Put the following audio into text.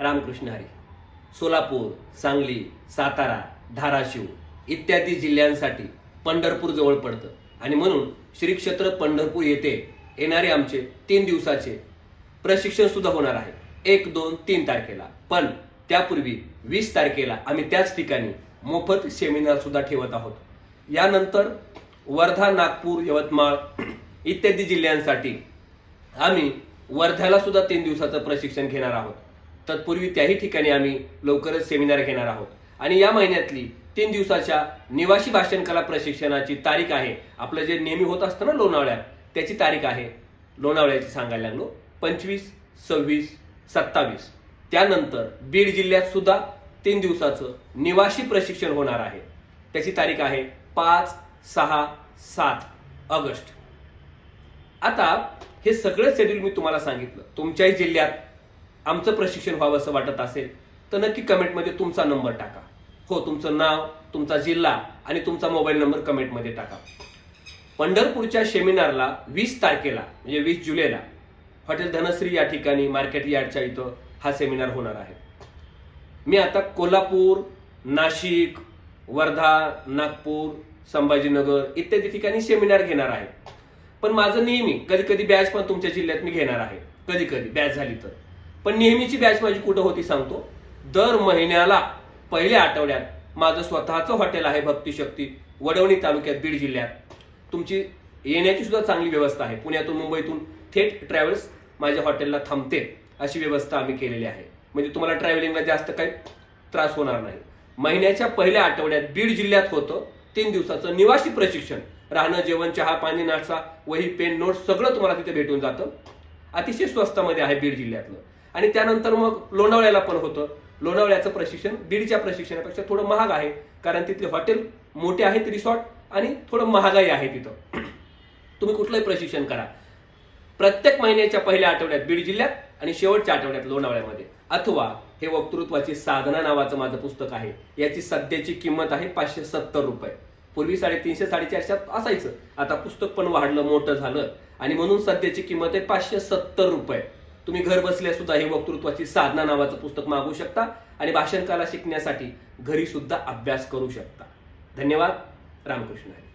रामकृष्ण हरी सोलापूर सांगली सातारा धाराशिव इत्यादी जिल्ह्यांसाठी पंढरपूर जवळ पडतं. आणि म्हणून श्री क्षेत्र पंढरपूर येथे येणारे आमचे तीन दिवसाचे प्रशिक्षण सुद्धा होणार आहे. एक दोन तीन तारखेला. पण त्यापूर्वी वीस तारखेला आम्ही त्याच ठिकाणी मोफत सेमिनार सुद्धा ठेवत आहोत. यानंतर वर्धा नागपूर यवतमाळ इत्यादी जिल्ह्यांसाठी आम्ही वर्ध्याला सुद्धा तीन दिवसाचं प्रशिक्षण घेणार आहोत. तत्पूर्वी त्याही ठिकाणी आम्ही लवकरच सेमिनार घेणार आहोत. आणि या महिन्यातली तीन दिवसाच्या निवासी भाषण कला प्रशिक्षणाची तारीख आहे. आपलं जे नेहमी होत असतं ना लोणावळ्यात त्याची तारीख आहे. लोणावळ्याची सांगायला लागलो. पंचवीस सव्वीस सत्तावीस. त्यानंतर बीड जिल्ह्यात सुद्धा तीन दिवसाचं निवासी प्रशिक्षण होणार आहे. त्याची तारीख आहे पाच सहा सात ऑगस्ट. आता हे सगळं शेड्यूल मी तुम्हाला सांगितलं. तुमच्याही जिल्ह्यात आमचं प्रशिक्षण व्हावं असं वाटत असेल तर नक्की कमेंटमध्ये तुमचा नंबर टाका. हो तुमचं नाव तुमचा जिल्हा आणि तुमचा मोबाईल नंबर कमेंटमध्ये टाका. पंढरपूरच्या सेमिनारला वीस तारखेला म्हणजे वीस जुलैला हॉटेल धनश्री या ठिकाणी मार्केट यार्डच्या इथं हा सेमिनार होणार आहे. मी आता कोल्हापूर नाशिक वर्धा नागपूर संभाजीनगर इत्यादी ठिकाणी सेमिनार घेणार आहे. पण माझं नेहमी कधी कधी बॅच पण तुमच्या जिल्ह्यात मी घेणार आहे. कधी कधी बॅच झाली तर. पण नेहमीची बॅच माझी कुठं होती सांगतो? दर महिन्याला पहिल्या आठवड्यात माझं स्वतःचं हॉटेल आहे भक्ती शक्ती वडवणी तालुक्यात बीड जिल्ह्यात. तुमची येण्याची सुद्धा चांगली व्यवस्था आहे. पुण्यातून मुंबईतून थेट ट्रॅव्हल्स माझ्या हॉटेलला थांबते अशी व्यवस्था आम्ही केलेली आहे. म्हणजे तुम्हाला ट्रॅव्हलिंगला जास्त काही त्रास होणार नाही. महिन्याच्या पहिल्या आठवड्यात बीड जिल्ह्यात होतं तीन दिवसाचं निवासी प्रशिक्षण. राहणं जेवण चहा पाणी नाश्ता वही पेन नोट सगळं तुम्हाला तिथे भेटून जातं. अतिशय स्वस्तामध्ये आहे बीड जिल्ह्यातलं. आणि त्यानंतर मग लोणावळ्याला पण होतं. लोणावळ्याचं प्रशिक्षण बीडच्या प्रशिक्षणापेक्षा थोडं महाग आहे. कारण तिथले हॉटेल मोठे आहेत रिसॉर्ट आणि थोडं महागाई आहे तिथं. तुम्ही कुठलंही प्रशिक्षण करा. प्रत्येक महिन्याच्या पहिल्या आठवड्यात बीड जिल्ह्यात आणि शेवटच्या आठवड्यात लोणावळ्यामध्ये. अथवा हे वक्तृत्वाची साधना नावाचं माझं पुस्तक आहे. याची सध्याची किंमत आहे पाचशे सत्तर रुपये. पूर्वी साडेतीनशे साडेचारशात असायचं. आता पुस्तक पण वाढलं मोठं झालं. आणि म्हणून सध्याची किंमत आहे पाचशे सत्तर रुपये. तुम्ही घर बसल्या सुद्धा हे वक्तृत्वाची साधना नावाचं पुस्तक मागू शकता आणि भाषण कला शिकण्यासाठी घरी सुद्धा अभ्यास करू शकता. धन्यवाद. रामकृष्ण हरी.